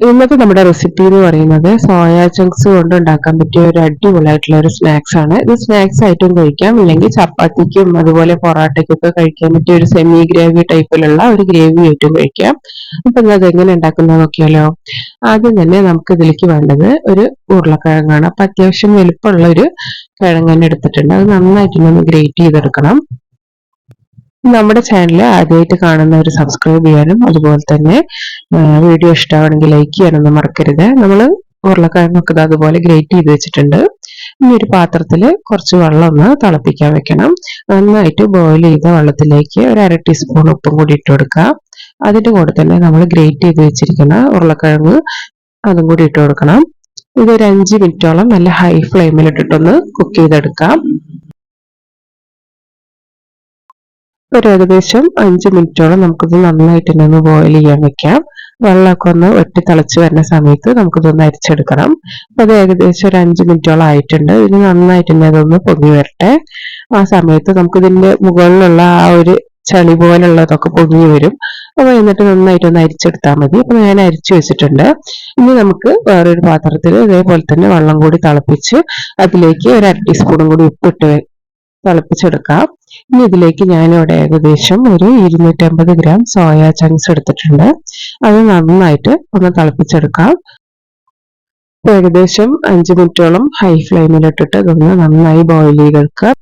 ഇന്നത്തെ നമ്മുടെ റെസിപ്പി എന്ന് പറയുന്നത് സോയ ചങ്ക്സ് കൊണ്ട് ഉണ്ടാക്കാൻ പറ്റിയ ഒരു അടിപൊളിയായിട്ടുള്ള ഒരു സ്നാക്സ് ആണ്. ഇത് സ്നാക്സ് ആയിട്ടും കഴിക്കാം. ഇല്ലെങ്കിൽ ചപ്പാത്തിക്കും അതുപോലെ പൊറാട്ടയ്ക്കൊക്കെ കഴിക്കാൻ പറ്റിയ ഒരു സെമി ഗ്രേവി ടൈപ്പിലുള്ള ഒരു ഗ്രേവി ആയിട്ടും കഴിക്കാം. അപ്പൊ അത് എങ്ങനെ ഉണ്ടാക്കുന്നത് നോക്കിയാലോ? ആദ്യം തന്നെ നമുക്ക് ഇതിലേക്ക് വേണ്ടത് ഒരു ഉരുളക്കിഴങ്ങാണ്. അപ്പൊ അത്യാവശ്യം വലുപ്പമുള്ള ഒരു കിഴങ്ങ് തന്നെ എടുത്തിട്ടുണ്ട്. അത് നന്നായിട്ടൊന്ന് ഗ്രേറ്റ് ചെയ്തെടുക്കണം. നമ്മുടെ ചാനൽ ആദ്യമായിട്ട് കാണുന്നവർ സബ്സ്ക്രൈബ് ചെയ്യാനും അതുപോലെ തന്നെ വീഡിയോ ഇഷ്ടമാണെങ്കിൽ ലൈക്ക് ചെയ്യാനൊന്നും മറക്കരുത്. നമ്മൾ ഉരുളക്കിഴങ്ങൊക്കെ അതുപോലെ ഗ്രേറ്റ് ചെയ്ത് വെച്ചിട്ടുണ്ട്. ഇനി ഒരു പാത്രത്തിൽ കുറച്ച് വെള്ളം ഒന്ന് തിളപ്പിക്കാൻ വെക്കണം. നന്നായിട്ട് ബോയിൽ ചെയ്ത വെള്ളത്തിലേക്ക് ഒരു അര ടീസ്പൂൺ ഉപ്പും കൂടി ഇട്ട് കൊടുക്കുക. അതിന്റെ കൂടെ തന്നെ നമ്മൾ ഗ്രേറ്റ് ചെയ്ത് വെച്ചിരിക്കുന്ന ഉരുളക്കിഴങ്ങ് അതും കൂടി ഇട്ട് കൊടുക്കണം. ഇതൊരു അഞ്ച് മിനിറ്റോളം നല്ല ഹൈ ഫ്ലെയിമിൽ ഇട്ടിട്ടൊന്ന് കുക്ക് ചെയ്തെടുക്കാം. ഒരു ഏകദേശം അഞ്ച് മിനിറ്റോളം നമുക്കിത് നന്നായിട്ട് തന്നെ ഒന്ന് ബോയിൽ ചെയ്യാൻ വെക്കാം. വെള്ളമൊക്കെ ഒന്ന് വെട്ടി തിളച്ച് വരുന്ന സമയത്ത് നമുക്കിതൊന്ന് അരിച്ചെടുക്കണം. അപ്പൊ അത് ഏകദേശം ഒരു അഞ്ച് മിനിറ്റോളം ആയിട്ടുണ്ട്. ഇത് നന്നായിട്ട് തന്നെ അതൊന്ന് പൊങ്ങി വരട്ടെ. ആ സമയത്ത് നമുക്കിതിന്റെ മുകളിലുള്ള ആ ഒരു ചളി പോലുള്ളതൊക്കെ പൊങ്ങി വരും. അപ്പൊ എന്നിട്ട് നന്നായിട്ട് ഒന്ന് അരിച്ചെടുത്താൽ മതി. അപ്പൊ ഞാൻ അരിച്ചു വെച്ചിട്ടുണ്ട്. ഇനി നമുക്ക് വേറൊരു പാത്രത്തിൽ ഇതേപോലെ തന്നെ വെള്ളം കൂടി തിളപ്പിച്ച് അതിലേക്ക് ഒരു അര ടീസ്പൂണും കൂടി ഉപ്പിട്ട് തിളപ്പിച്ചെടുക്കാം. ഇനി ഇതിലേക്ക് ഞാനിവിടെ ഏകദേശം ഒരു ഇരുന്നൂറ്റമ്പത് ഗ്രാം സോയ ചങ്ക്സ് എടുത്തിട്ടുണ്ട്. അത് നന്നായിട്ട് ഒന്ന് തിളപ്പിച്ചെടുക്കാം. ഏകദേശം അഞ്ച് മിനിറ്റോളം ഹൈ ഫ്ലെയിമിലിട്ടിട്ട് ഇതൊന്ന് നന്നായി ബോയിൽ ചെയ്തെടുക്കുക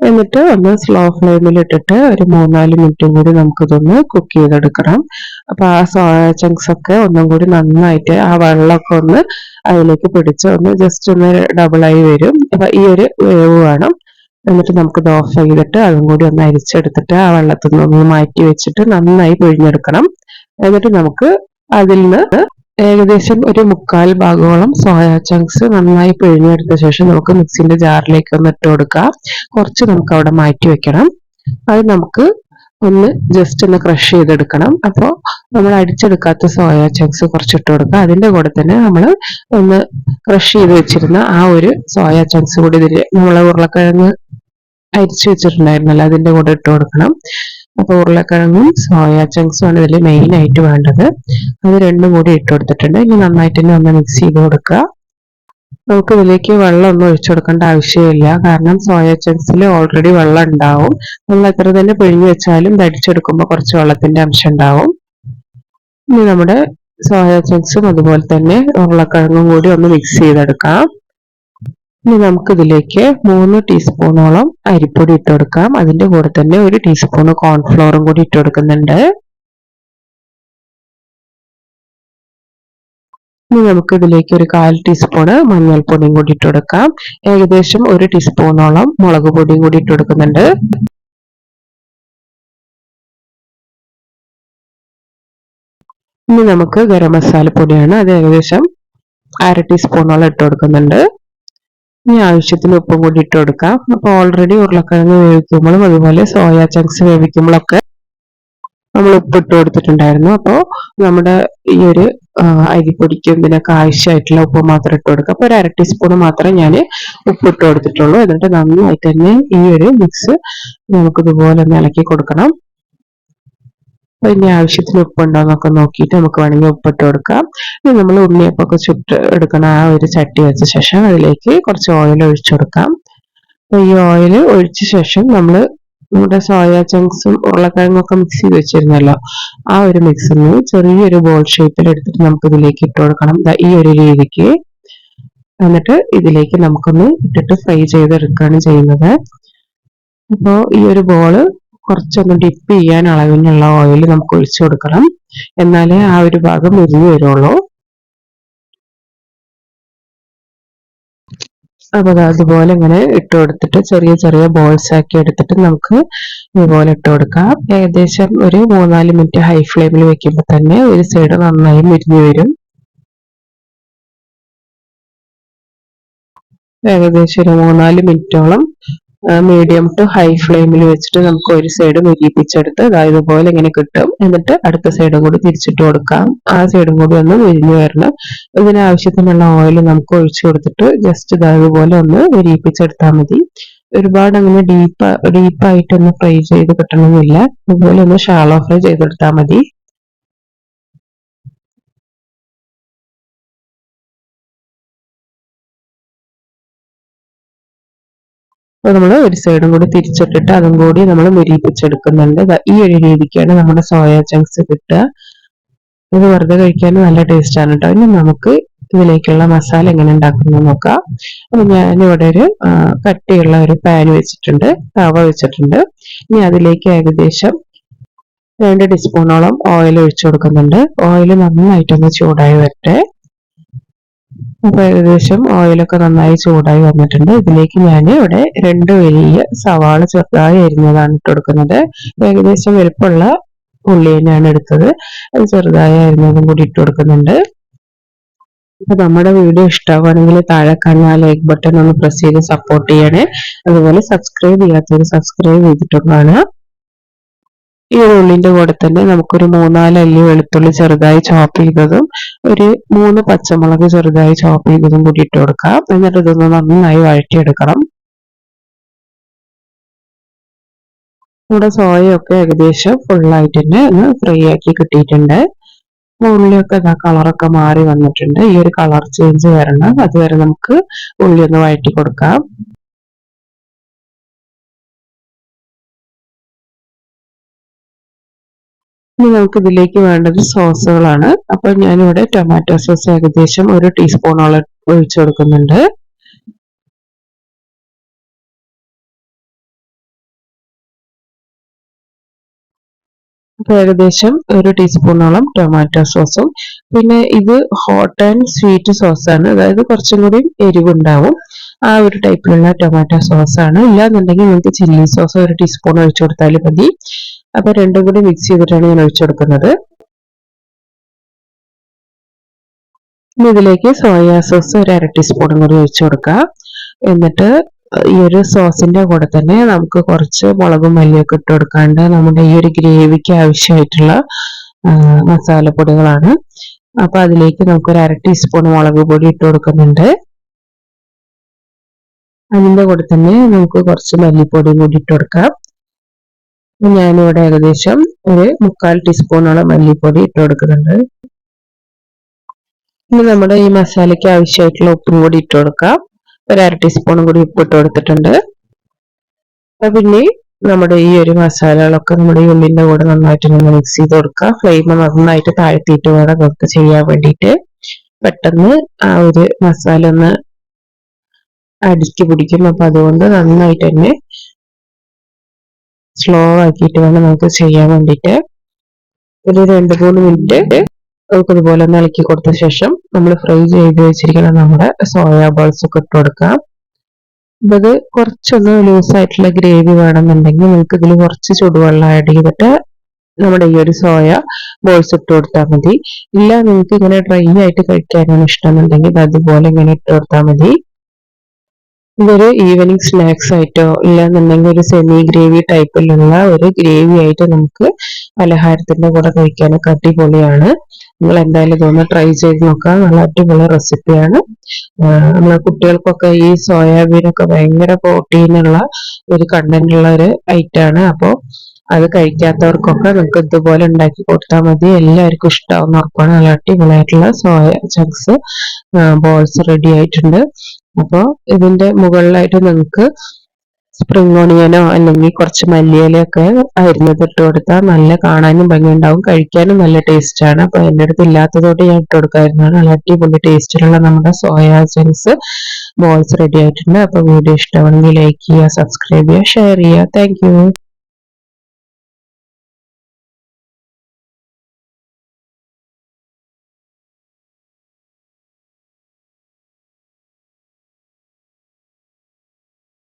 എന്നിട്ട് ഒന്ന് സ്ലോ ഫ്ലെയിമിൽ ഇട്ടിട്ട് ഒരു മൂന്നാൽ മിനിറ്റും കൂടി നമുക്കിതൊന്ന് കുക്ക് ചെയ്തെടുക്കണം. അപ്പൊ ആ സോയ ചങ്ക്സ് ഒക്കെ ഒന്നും കൂടി നന്നായിട്ട് ആ വെള്ളമൊക്കെ ഒന്ന് അതിലേക്ക് പിടിച്ച് ഒന്ന് ജസ്റ്റ് ഒന്ന് ഡബിൾ ആയി വരും. അപ്പൊ ഈ ഒരു വേവ് വേണം. എന്നിട്ട് നമുക്ക് ഓഫ് ചെയ്തിട്ട് അതും കൂടി ഒന്ന് അരിച്ചെടുത്തിട്ട് ആ വെള്ളത്തിൽ നിന്ന് മാറ്റി വെച്ചിട്ട് നന്നായി പിഴിഞ്ഞെടുക്കണം. എന്നിട്ട് നമുക്ക് അതിൽ നിന്ന് ഏകദേശം ഒരു മുക്കാൽ ഭാഗോളം സോയ ചങ്ക്സ് നന്നായി പിഴിഞ്ഞെടുത്ത ശേഷം നമുക്ക് മിക്സിന്റെ ജാറിലേക്ക് ഒന്ന് ഇട്ട് കൊടുക്കാം. കുറച്ച് നമുക്ക് അവിടെ മാറ്റി വെക്കണം. അത് നമുക്ക് ഒന്ന് ജസ്റ്റ് ഒന്ന് ക്രഷ് ചെയ്തെടുക്കണം. അപ്പോൾ നമ്മൾ അടിച്ചെടുക്കാത്ത സോയ ചങ്ക്സ് കുറച്ച് ഇട്ട് കൊടുക്കുക അതിന്റെ കൂടെ തന്നെ നമ്മൾ ഒന്ന് ക്രഷ് ചെയ്ത് വെച്ചിരുന്ന ആ ഒരു സോയ ചങ്ക്സ് കൂടി ഇതിൽ നമ്മൾ ഉരുളക്കിഴങ്ങ് അരിച്ചു വെച്ചിട്ടുണ്ടായിരുന്നല്ലോ അതിന്റെ കൂടെ ഇട്ട് കൊടുക്കണം. അപ്പൊ ഉരുളക്കിഴങ്ങും സോയ ചങ്ക്സും ആണ് ഇതിൽ മെയിൻ ആയിട്ട് വേണ്ടത്. അത് രണ്ടും കൂടി ഇട്ട് കൊടുത്തിട്ടുണ്ട്. ഇനി നന്നായിട്ട് തന്നെ ഒന്ന് മിക്സ് ചെയ്ത് കൊടുക്കുക. നമുക്ക് ഇതിലേക്ക് വെള്ളം ഒന്നും ഒഴിച്ചു കൊടുക്കേണ്ട ആവശ്യമില്ല. കാരണം സോയ ചങ്ക്സിൽ ഓൾറെഡി വെള്ളം ഉണ്ടാവും. നമ്മൾ എത്ര തന്നെ പിഴിഞ്ഞു വെച്ചാലും തടിച്ചെടുക്കുമ്പോൾ കുറച്ച് വെള്ളത്തിന്റെ അംശം ഉണ്ടാവും. ഇനി നമ്മുടെ സോയ ചങ്ക്സും അതുപോലെ തന്നെ ഉരുളക്കിഴങ്ങും കൂടി ഒന്ന് മിക്സ് ചെയ്തെടുക്കാം. ഇനി നമുക്കിതിലേക്ക് മൂന്ന് ടീസ്പൂണോളം അരിപ്പൊടി ഇട്ട് കൊടുക്കാം അതിന്റെ കൂടെ തന്നെ ഒരു ടീസ്പൂൺ കോൺഫ്ലോറും കൂടി ഇട്ട് കൊടുക്കുന്നുണ്ട് ഇനി നമുക്ക് ഇതിലേക്ക് ഒരു കാൽ ടീസ്പൂണ് മഞ്ഞൾപ്പൊടിയും കൂടി ഇട്ട് കൊടുക്കാം ഏകദേശം ഒരു ടീസ്പൂണോളം മുളക് പൊടിയും കൂടി ഇട്ട് കൊടുക്കുന്നുണ്ട് ഇനി നമുക്ക് ഗരം മസാല പൊടിയാണ് അത് ഏകദേശം അര ടീസ്പൂണോളം ഇട്ട് കൊടുക്കുന്നുണ്ട് ഇനി ആവശ്യത്തിന് ഉപ്പും കൂടി ഇട്ട് കൊടുക്കാം. അപ്പൊ ഓൾറെഡി ഉരുളക്കിഴങ്ങ് വേവിക്കുമ്പോഴും അതുപോലെ സോയ ചങ്ക്സ് വേവിക്കുമ്പോഴൊക്കെ നമ്മൾ ഉപ്പ് ഇട്ട് കൊടുത്തിട്ടുണ്ടായിരുന്നു. അപ്പോൾ നമ്മുടെ ഈ ഒരു അരിപ്പൊടിക്കും ഇതിനൊക്കെ ആവശ്യമായിട്ടുള്ള ഉപ്പ് മാത്രം ഇട്ട് കൊടുക്കുക അപ്പോൾ ഒരു അര ടീസ്പൂൺ മാത്രം ഞാൻ ഉപ്പ് ഇട്ട് കൊടുത്തിട്ടുള്ളൂ. എന്നിട്ട് നന്നായിട്ട് തന്നെ ഈ ഒരു മിക്സ് നമുക്ക് ഇതുപോലെ ഒന്ന് ഇളക്കി കൊടുക്കണം. ഇനി ആവശ്യത്തിന് ഉപ്പുണ്ടോ എന്നൊക്കെ നോക്കിയിട്ട് നമുക്ക് വേണമെങ്കിൽ ഉപ്പിട്ട് കൊടുക്കാം. ഇനി നമ്മൾ ഉള്ളിയപ്പൊക്കെ ചുട്ട് എടുക്കണ ആ ഒരു ചട്ടി വെച്ച ശേഷം അതിലേക്ക് കുറച്ച് ഓയിൽ ഒഴിച്ചു കൊടുക്കാം. അപ്പൊ ഈ ഓയിൽ ഒഴിച്ച ശേഷം നമ്മൾ നമ്മുടെ സോയ ചങ്ക്സും ഉരുളക്കിഴങ്ങൊക്കെ മിക്സ് ചെയ്ത് വെച്ചിരുന്നല്ലോ ആ ഒരു മിക്സിന് ചെറിയൊരു ബോൾ ഷേപ്പിൽ എടുത്തിട്ട് നമുക്ക് ഇതിലേക്ക് ഇട്ട് കൊടുക്കണം. ഈ ഒരു രീതിക്ക്. എന്നിട്ട് ഇതിലേക്ക് നമുക്കൊന്ന് ഇട്ടിട്ട് ഫ്രൈ ചെയ്തെടുക്കുകയാണ് ചെയ്യുന്നത്. അപ്പോൾ ഈ ഒരു ബോൾ കുറച്ചൊന്ന് ഡിപ്പ് ചെയ്യാൻ അളവിനുള്ള ഓയിൽ നമുക്ക് ഒഴിച്ചു കൊടുക്കണം. എന്നാലേ ആ ഒരു ഭാഗം മുരിഞ്ഞു വരുള്ളൂ. അപ്പൊ അതുപോലെ ഇങ്ങനെ ഇട്ട് കൊടുത്തിട്ട് ചെറിയ ചെറിയ ബോൾസ് ആക്കി എടുത്തിട്ട് നമുക്ക് ഇതുപോലെ ഇട്ട് കൊടുക്കാം. ഏകദേശം ഒരു മൂന്നാൽ മിനിറ്റ് ഹൈ ഫ്ലെയിമിൽ വെക്കുമ്പോൾ തന്നെ ഒരു സൈഡ് നന്നായി മുരിഞ്ഞു വരും. ഏകദേശം ഒരു മൂന്നാൽ മിനിറ്റോളം മീഡിയം ടു ഹൈ ഫ്ലെയിമിൽ വെച്ചിട്ട് നമുക്ക് ഒരു സൈഡ് മുരിപ്പിച്ചെടുത്ത് അതായത് ഇതുപോലെ ഇങ്ങനെ കിട്ടും. എന്നിട്ട് അടുത്ത സൈഡും കൂടി തിരിച്ചിട്ട് കൊടുക്കാം. ആ സൈഡും കൂടി ഒന്ന് മുരിഞ്ഞു വരണം. ഇതിനാവശ്യത്തിനുള്ള ഓയിൽ നമുക്ക് ഒഴിച്ചു കൊടുത്തിട്ട് ജസ്റ്റ് ഇതായതുപോലെ ഒന്ന് മുരിപ്പിച്ചെടുത്താൽ മതി. ഒരുപാട് അങ്ങനെ ഡീപ്പ് ഡീപ്പായിട്ടൊന്ന് ഫ്രൈ ചെയ്ത് കിട്ടണമെന്നില്ല. അതുപോലെ ഒന്ന് ഷാളോ ഫ്രൈ ചെയ്തെടുത്താൽ മതി. അപ്പോൾ നമ്മൾ ഒരു സൈഡും കൂടി തിരിച്ചിട്ടിട്ട് അതും കൂടി നമ്മൾ മുരിപ്പിച്ചെടുക്കുന്നുണ്ട് ഈ ഒരു രീതിക്കാണ് നമ്മുടെ സോയ ചങ്ക്സ് കിട്ടുക. ഇത് വെറുതെ കഴിക്കാൻ നല്ല ടേസ്റ്റ് ആണ് കേട്ടോ ഇനി നമുക്ക് ഇതിലേക്കുള്ള മസാല എങ്ങനെ ഉണ്ടാക്കുന്നു നോക്കാം. അപ്പൊ ഞാനിവിടെ ഒരു കട്ടിയുള്ള ഒരു പാൻ വെച്ചിട്ടുണ്ട്. തവ വെച്ചിട്ടുണ്ട്. ഇനി അതിലേക്ക് ഏകദേശം രണ്ട് ടീസ്പൂണോളം ഓയിൽ ഒഴിച്ചു കൊടുക്കുന്നുണ്ട്. ഓയിൽ നന്നായിട്ടൊന്ന് ചൂടായി വരട്ടെ. അപ്പൊ ഏകദേശം ഓയിലൊക്കെ നന്നായി ചൂടായി വന്നിട്ടുണ്ട്. ഇതിലേക്ക് ഞാൻ ഇവിടെ രണ്ട് വലിയ സവാള ചെറുതായി അരിഞ്ഞതാണ് ഇട്ട് കൊടുക്കുന്നത്. ഏകദേശം വലുപ്പമുള്ള ഉള്ളി തന്നെയാണ് എടുത്തത്. അത് ചെറുതായി അരിഞ്ഞതും കൂടി ഇട്ട് കൊടുക്കുന്നുണ്ട്. അപ്പൊ നമ്മുടെ വീഡിയോ ഇഷ്ടമാണെങ്കിൽ താഴെ കാണുന്ന ലൈക്ക് ബട്ടൺ ഒന്ന് പ്രസ് ചെയ്ത് സപ്പോർട്ട് ചെയ്യണേ. അതുപോലെ സബ്സ്ക്രൈബ് ചെയ്യാത്തവർ സബ്സ്ക്രൈബ് ചെയ്തിട്ടുള്ളതാണ് ഈ ഉള്ളിന്റെ കൂടെ തന്നെ നമുക്കൊരു മൂന്നാൽ അല്ലി വെളുത്തുള്ളി ചെറുതായി ചോപ്പ് ചെയ്തതും ഒരു മൂന്ന് പച്ചമുളക് ചെറുതായി ചോപ്പ് ചെയ്തതും കൂടി ഇട്ട് കൊടുക്കാം. എന്നിട്ട് ഇതൊന്ന് നന്നായി വഴറ്റിയെടുക്കണം. നമ്മുടെ സോയൊക്കെ ഏകദേശം ഫുള്ളായിട്ട് തന്നെ ഒന്ന് ഫ്രൈ ആക്കി കിട്ടിയിട്ടുണ്ട്. ഉള്ളിയൊക്കെ ഇതാ കളറൊക്കെ മാറി വന്നിട്ടുണ്ട്. ഈ ഒരു കളർ ചേഞ്ച് വരണം. അതുവരെ നമുക്ക് ഉള്ളി ഒന്ന് വഴറ്റി കൊടുക്കാം. ഇനി നമുക്ക് ഇതിലേക്ക് വേണ്ടത് സോസുകളാണ്. അപ്പൊ ഞാനിവിടെ ടൊമാറ്റോ സോസ് ഏകദേശം ഒരു ടീസ്പൂണോളം ഒഴിച്ചു കൊടുക്കുന്നുണ്ട്. ഏകദേശം ഒരു ടീസ്പൂണോളം ടൊമാറ്റോ സോസും. പിന്നെ ഇത് ഹോട്ട് ആൻഡ് സ്വീറ്റ് സോസാണ്. അതായത് കുറച്ചും കൂടി എരിവുണ്ടാവും. ആ ഒരു ടൈപ്പിലുള്ള ടൊമാറ്റോ സോസാണ്. ഇല്ലാന്നുണ്ടെങ്കിൽ നിങ്ങൾക്ക് ചില്ലി സോസ് ഒരു ടീസ്പൂൺ ഒഴിച്ചു കൊടുത്താൽ മതി. അപ്പൊ രണ്ടും കൂടി മിക്സ് ചെയ്തിട്ടാണ് ഞാൻ ഒഴിച്ചു കൊടുക്കുന്നത് ഇനി ഇതിലേക്ക് സോയാ സോസ് ഒരു അര ടീസ്പൂണും കൂടി ഒഴിച്ചു കൊടുക്കുക എന്നിട്ട് ഈ ഒരു സോസിന്റെ കൂടെ തന്നെ നമുക്ക് കുറച്ച് മുളകും മല്ലിയൊക്കെ ഇട്ട് കൊടുക്കാണ്ട് നമ്മുടെ ഈ ഒരു ഗ്രേവിക്ക് ആവശ്യമായിട്ടുള്ള മസാലപ്പൊടികളാണ്. അപ്പൊ അതിലേക്ക് നമുക്ക് ഒരു അര ടീസ്പൂൺ മുളക് പൊടി ഇട്ട് കൊടുക്കുന്നുണ്ട്. അതിന്റെ കൂടെ തന്നെ നമുക്ക് കുറച്ച് മല്ലിപ്പൊടിയും കൂടി ഇട്ട് കൊടുക്കാം. ഞാനിവിടെ ഏകദേശം ഒരു മുക്കാൽ ടീസ്പൂണോളം മല്ലിപ്പൊടി ഇട്ട് കൊടുക്കുന്നുണ്ട്. ഇനി നമ്മുടെ ഈ മസാലയ്ക്ക് ആവശ്യമായിട്ടുള്ള ഉപ്പും കൂടി ഇട്ട് കൊടുക്കാം. ഒരു അര ടീസ്പൂണും കൂടി ഉപ്പ് ഇട്ട് കൊടുത്തിട്ടുണ്ട്. അപ്പൊ പിന്നെ നമ്മുടെ ഈ ഒരു മസാലകളൊക്കെ നമ്മുടെ ഈ ഉള്ളിന്റെ കൂടെ നന്നായിട്ട് ഒന്ന് മിക്സ് ചെയ്ത് കൊടുക്കുക ഫ്ലെയിം നന്നായിട്ട് താഴ്ത്തിയിട്ട് വേണം നമുക്ക് ചെയ്യാൻ വേണ്ടിയിട്ട്. പെട്ടെന്ന് ആ ഒരു മസാല ഒന്ന് അടിക്ക് പിടിക്കും. അപ്പൊ അതുകൊണ്ട് നന്നായിട്ട് തന്നെ സ്ലോ ആക്കിയിട്ട് വേണം നമുക്ക് ചെയ്യാൻ വേണ്ടിയിട്ട്. ഒരു രണ്ട് മൂന്ന് മിനിറ്റ് നമുക്ക് ഇതുപോലെ ഒന്ന് ഇളക്കി കൊടുത്ത ശേഷം നമ്മൾ ഫ്രൈ ചെയ്ത് വെച്ചിരിക്കുന്ന നമ്മുടെ സോയാ ബോൾസ് ഒക്കെ ഇട്ട് കൊടുക്കാം. ഇത് കുറച്ചൊന്ന് ലൂസായിട്ടുള്ള ഗ്രേവി വേണമെന്നുണ്ടെങ്കിൽ നമുക്ക് ഇതിൽ കുറച്ച് ചൂടുവെള്ളം ആഡ് ചെയ്തിട്ട് നമ്മുടെ ഈ ഒരു സോയ ബോൾസ് ഇട്ട് കൊടുത്താൽ മതി. ഇല്ല നിങ്ങൾക്ക് ഇങ്ങനെ ഡ്രൈ ആയിട്ട് കഴിക്കാനാണ് ഇഷ്ടം എന്നുണ്ടെങ്കിൽ അതുപോലെ ഇങ്ങനെ ഇട്ട് കൊടുത്താൽ മതി. ഇതൊരു ഈവനിങ് സ്നാക്സ് ആയിട്ടോ ഇല്ലാന്നുണ്ടെങ്കിൽ ഒരു സെമി ഗ്രേവി ടൈപ്പിലുള്ള ഒരു ഗ്രേവി ആയിട്ട് നമുക്ക് പലഹാരത്തിന്റെ കൂടെ കഴിക്കാനൊക്കെ അടിപൊളിയാണ്. നിങ്ങൾ എന്തായാലും ഇതൊന്ന് ട്രൈ ചെയ്ത് നോക്കാം. നല്ല അടിപൊളി റെസിപ്പിയാണ് നമ്മളെ കുട്ടികൾക്കൊക്കെ ഈ സോയാബീൻ ഒക്കെ ഭയങ്കര പ്രോട്ടീനുള്ള ഒരു കണ്ടന്റ് ഉള്ള ഒരു ഐറ്റാണ് അപ്പോൾ അത് കഴിക്കാത്തവർക്കൊക്കെ നമുക്ക് ഇതുപോലെ ഉണ്ടാക്കി കൊടുത്താൽ മതി. എല്ലാവർക്കും ഇഷ്ടമാവുന്ന ഉറപ്പാണ്. നല്ല അടിപൊളിയായിട്ടുള്ള സോയ ചങ്ക്സ് ബോൾസ് റെഡി ആയിട്ടുണ്ട്. അപ്പോൾ ഇതിന്റെ മുകളിലായിട്ട് നിങ്ങൾക്ക് സ്പ്രിംഗ് ഓണിയനോ അല്ലെങ്കിൽ കുറച്ച് മല്ലിയിലൊക്കെ അരിഞ്ഞത് ഇട്ട് കൊടുത്താൽ നല്ല കാണാനും ഭംഗി ഉണ്ടാവും കഴിക്കാനും നല്ല ടേസ്റ്റ് ആണ്. അപ്പൊ എന്റെ അടുത്ത് ഇല്ലാത്തതോട് ഞാൻ ഇട്ട് കൊടുക്കാതിരുന്നാണ് നല്ല അടിപൊളി ടേസ്റ്റിലുള്ള നമ്മുടെ സോയാ ചങ്ക്സ് ബോൾസ് റെഡി ആയിട്ടുണ്ട്. അപ്പൊ വീഡിയോ ഇഷ്ടമാണെങ്കിൽ ലൈക്ക് ചെയ്യുക സബ്സ്ക്രൈബ് ചെയ്യുക ഷെയർ ചെയ്യുക. താങ്ക്